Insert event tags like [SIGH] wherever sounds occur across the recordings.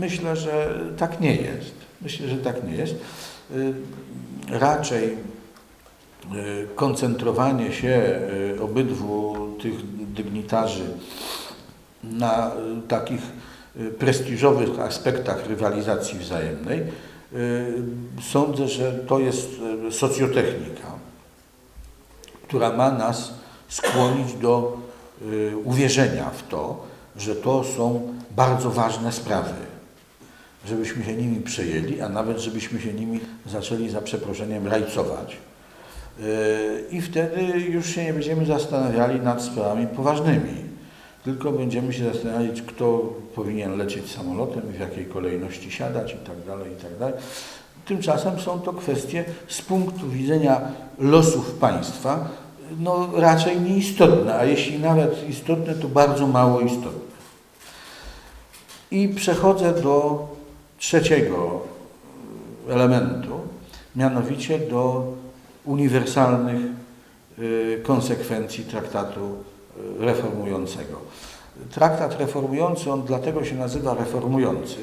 myślę, że tak nie jest. Myślę, że tak nie jest. Raczej koncentrowanie się obydwu tych dygnitarzy na takich prestiżowych aspektach rywalizacji wzajemnej, sądzę, że to jest socjotechnika, która ma nas skłonić do uwierzenia w to, że to są bardzo ważne sprawy, żebyśmy się nimi przejęli, a nawet żebyśmy się nimi zaczęli za przeproszeniem rajcować. I wtedy już się nie będziemy zastanawiali nad sprawami poważnymi, tylko będziemy się zastanawiać, kto powinien lecieć samolotem, w jakiej kolejności siadać i tak dalej, i tak. Tymczasem są to kwestie z punktu widzenia losów państwa no, raczej nieistotne, a jeśli nawet istotne, to bardzo mało istotne. I przechodzę do trzeciego elementu, mianowicie do uniwersalnych y, konsekwencji traktatu y, reformującego. Traktat reformujący, on dlatego się nazywa reformujący,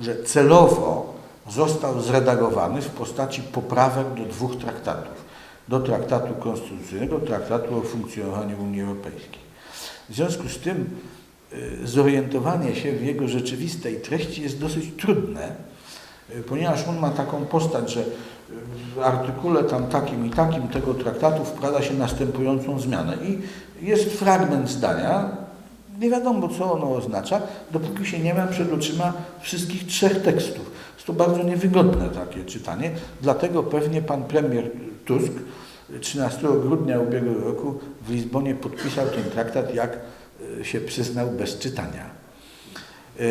że celowo został zredagowany w postaci poprawek do dwóch traktatów. Do traktatu konstytucyjnego, traktatu o funkcjonowaniu Unii Europejskiej. W związku z tym zorientowanie się w jego rzeczywistej treści jest dosyć trudne, ponieważ on ma taką postać, że w artykule tam takim i takim tego traktatu wprowadza się następującą zmianę i jest fragment zdania, nie wiadomo co ono oznacza, dopóki się nie ma przed oczyma wszystkich trzech tekstów. Jest to bardzo niewygodne takie czytanie, dlatego pewnie pan premier Tusk 13 grudnia ubiegłego roku w Lizbonie podpisał ten traktat, jak się przyznał, bez czytania. E,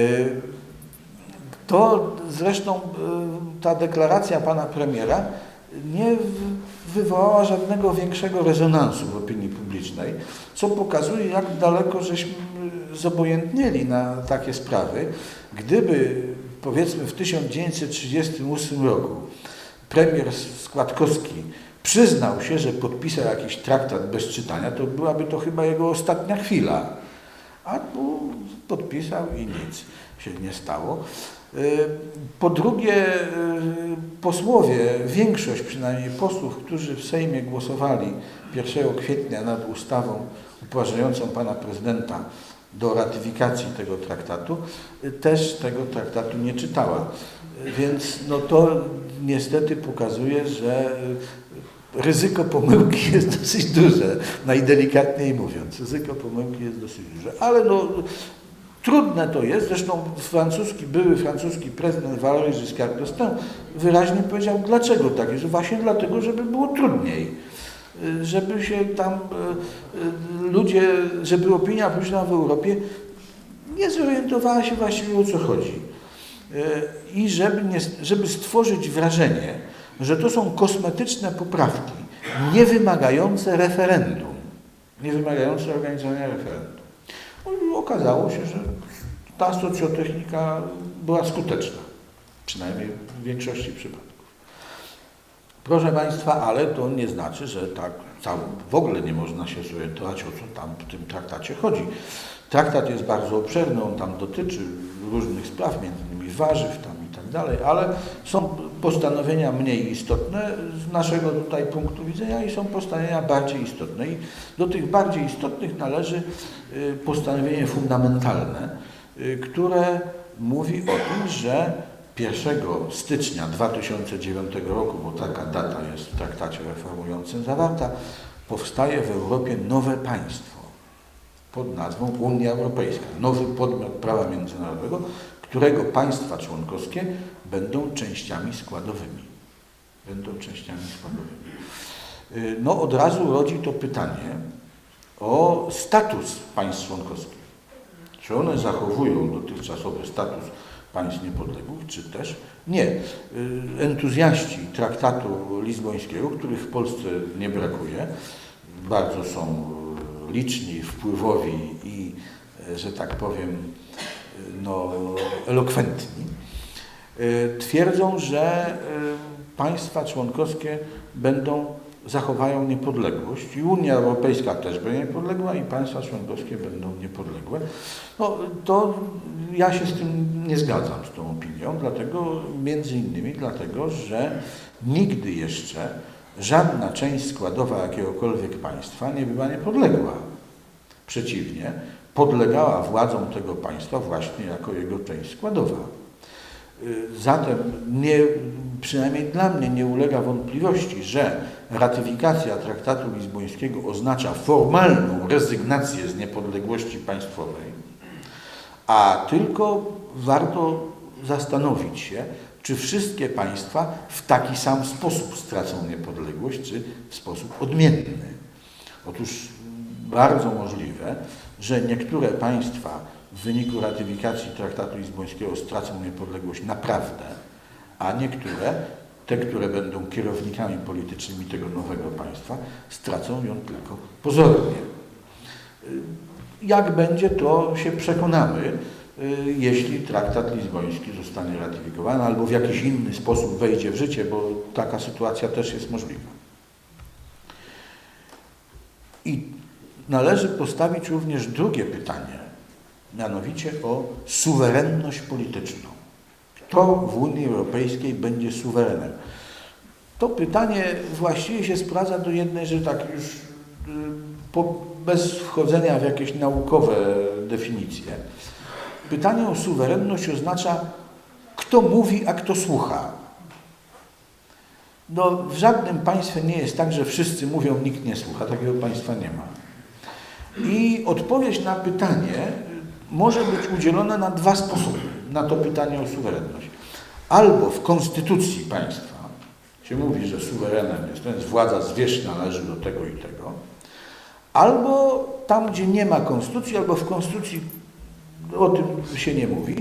to zresztą e, ta deklaracja pana premiera nie wywołała żadnego większego rezonansu w opinii publicznej, co pokazuje, jak daleko żeśmy zobojętnieli na takie sprawy. Gdyby powiedzmy w 1938 roku premier Składkowski przyznał się, że podpisał jakiś traktat bez czytania, to byłaby to chyba jego ostatnia chwila. A tu podpisał i nic się nie stało. Y, po drugie, y, posłowie, większość przynajmniej posłów, którzy w Sejmie głosowali 1 kwietnia nad ustawą upoważniającą pana prezydenta do ratyfikacji tego traktatu, y, też tego traktatu nie czytała. Więc no to niestety pokazuje, że ryzyko pomyłki [LAUGHS] jest dosyć duże, najdelikatniej mówiąc. Ryzyko pomyłki jest dosyć duże. Ale no, Trudne to jest, zresztą francuski, były francuski prezydent Valéry Giscard d'Estaing wyraźnie powiedział, dlaczego tak jest. Właśnie dlatego, żeby było trudniej. Żeby się tam e, e, ludzie, żeby opinia publiczna w Europie nie zorientowała się właściwie o co chodzi. I żeby, nie, żeby stworzyć wrażenie, że to są kosmetyczne poprawki, nie wymagające referendum, nie wymagające organizowania referendum. No okazało się, że ta socjotechnika była skuteczna, przynajmniej w większości przypadków. Proszę Państwa, ale to nie znaczy, że tak w ogóle nie można się zorientować, o co tam w tym traktacie chodzi. Traktat jest bardzo obszerny, on tam dotyczy różnych spraw, między innymi warzyw tam i tak dalej, ale są postanowienia mniej istotne z naszego tutaj punktu widzenia i są postanowienia bardziej istotne. I do tych bardziej istotnych należy y, postanowienie fundamentalne, y, które mówi o tym, że 1 stycznia 2009 roku, bo taka data jest w traktacie reformującym zawarta, powstaje w Europie nowe państwo pod nazwą Unia Europejska, nowy podmiot prawa międzynarodowego, którego państwa członkowskie będą częściami składowymi. Będą częściami składowymi. Y, no od razu rodzi to pytanie o status państw członkowskich. Czy one zachowują dotychczasowy status państw niepodległych, czy też nie. Y, entuzjaści traktatu lizbońskiego, których w Polsce nie brakuje, bardzo są liczni, wpływowi i, że tak powiem, no, elokwentni, y, twierdzą, że y, państwa członkowskie będą zachowają niepodległość i Unia Europejska też będzie niepodległa i państwa członkowskie będą niepodległe. No, to ja się z tym nie zgadzam, z tą opinią, dlatego, między innymi dlatego, że nigdy jeszcze żadna część składowa jakiegokolwiek państwa nie była niepodległa. Przeciwnie, podlegała władzom tego państwa właśnie jako jego część składowa. Zatem nie, przynajmniej dla mnie nie ulega wątpliwości, że ratyfikacja traktatu lizbońskiego oznacza formalną rezygnację z niepodległości państwowej, a tylko warto zastanowić się, czy wszystkie państwa w taki sam sposób stracą niepodległość, czy w sposób odmienny. Otóż bardzo możliwe, że niektóre państwa w wyniku ratyfikacji traktatu lizbońskiego stracą niepodległość naprawdę, a niektóre, te, które będą kierownikami politycznymi tego nowego państwa, stracą ją tylko pozornie. Jak będzie, to się przekonamy, jeśli traktat lizboński zostanie ratyfikowany albo w jakiś inny sposób wejdzie w życie, bo taka sytuacja też jest możliwa. I należy postawić również drugie pytanie, mianowicie o suwerenność polityczną. Kto w Unii Europejskiej będzie suwerenem? To pytanie właściwie się sprawdza do jednej rzeczy, tak już y, po, bez wchodzenia w jakieś naukowe definicje. Pytanie o suwerenność oznacza, kto mówi, a kto słucha. No, w żadnym państwie nie jest tak, że wszyscy mówią, nikt nie słucha. Takiego państwa nie ma. I odpowiedź na pytanie może być udzielona na dwa sposoby, na to pytanie o suwerenność. Albo w konstytucji państwa się mówi, że suwerenem jest, to jest władza zwierzchna, należy do tego i tego, albo tam, gdzie nie ma konstytucji, albo w konstytucji o tym się nie mówi,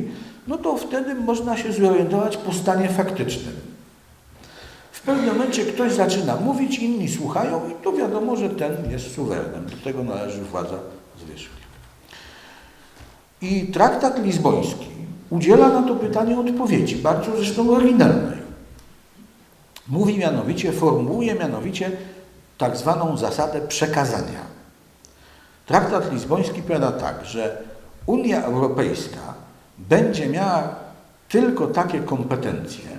no to wtedy można się zorientować po stanie faktycznym. Pewnym momencie ktoś zaczyna mówić, inni słuchają i to wiadomo, że ten jest suwerenem. Do tego należy władza zwierzchnia. I traktat lizboński udziela na to pytanie odpowiedzi, bardzo zresztą oryginalnej. Mówi mianowicie, formułuje mianowicie tak zwaną zasadę przekazania. Traktat lizboński powiada tak, że Unia Europejska będzie miała tylko takie kompetencje,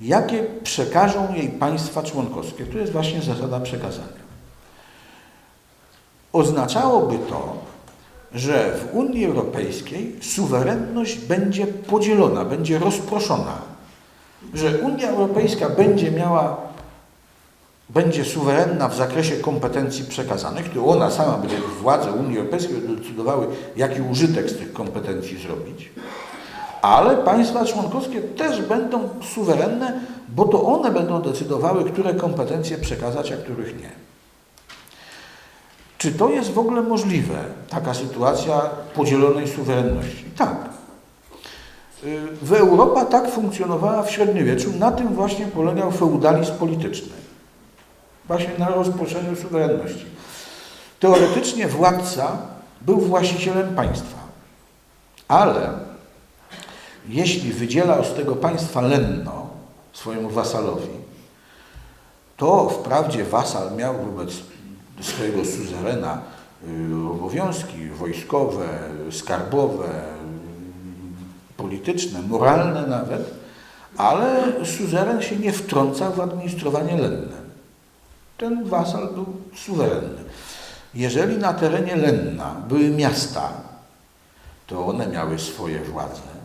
jakie przekażą jej państwa członkowskie. To jest właśnie zasada przekazania. Oznaczałoby to, że w Unii Europejskiej suwerenność będzie podzielona, będzie rozproszona, że Unia Europejska będzie miała, będzie suwerenna w zakresie kompetencji przekazanych, to ona sama będzie, władze Unii Europejskiej decydowały, jaki użytek z tych kompetencji zrobić, ale państwa członkowskie też będą suwerenne, bo to one będą decydowały, które kompetencje przekazać, a których nie. Czy to jest w ogóle możliwe, taka sytuacja podzielonej suwerenności? Tak. W Europa tak funkcjonowała w średniowieczu, na tym właśnie polegał feudalizm polityczny. Właśnie na rozproszeniu suwerenności. Teoretycznie władca był właścicielem państwa, ale jeśli wydzielał z tego państwa lenno swojemu wasalowi, to wprawdzie wasal miał wobec swojego suzerena y, obowiązki wojskowe, skarbowe, polityczne, moralne nawet, ale suzeren się nie wtrącał w administrowanie lennem. Ten wasal był suwerenny. Jeżeli na terenie Lenna były miasta, to one miały swoje władze,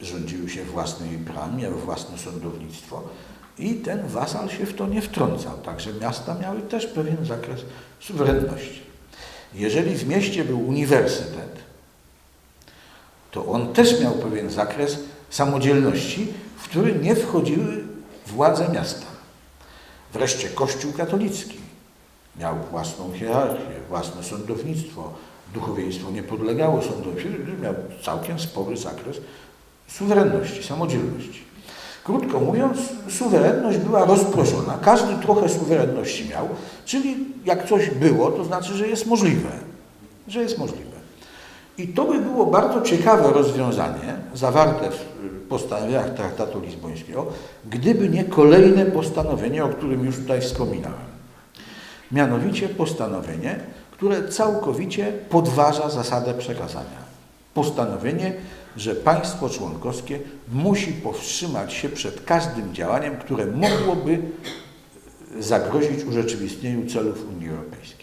rządziły się własnymi prawami, miały własne sądownictwo, i ten wasal się w to nie wtrącał. Także miasta miały też pewien zakres suwerenności. Jeżeli w mieście był uniwersytet, to on też miał pewien zakres samodzielności, w który nie wchodziły władze miasta. Wreszcie Kościół katolicki miał własną hierarchię, własne sądownictwo, duchowieństwo nie podlegało sądownictwu, miał całkiem spory zakres suwerenności, samodzielności. Krótko mówiąc, suwerenność była rozproszona. Każdy trochę suwerenności miał, czyli jak coś było, to znaczy, że jest możliwe. Że jest możliwe. I to by było bardzo ciekawe rozwiązanie, zawarte w postanowieniach traktatu lizbońskiego, gdyby nie kolejne postanowienie, o którym już tutaj wspominałem. Mianowicie postanowienie, które całkowicie podważa zasadę przekazania. Postanowienie, że państwo członkowskie musi powstrzymać się przed każdym działaniem, które mogłoby zagrozić urzeczywistnieniu celów Unii Europejskiej.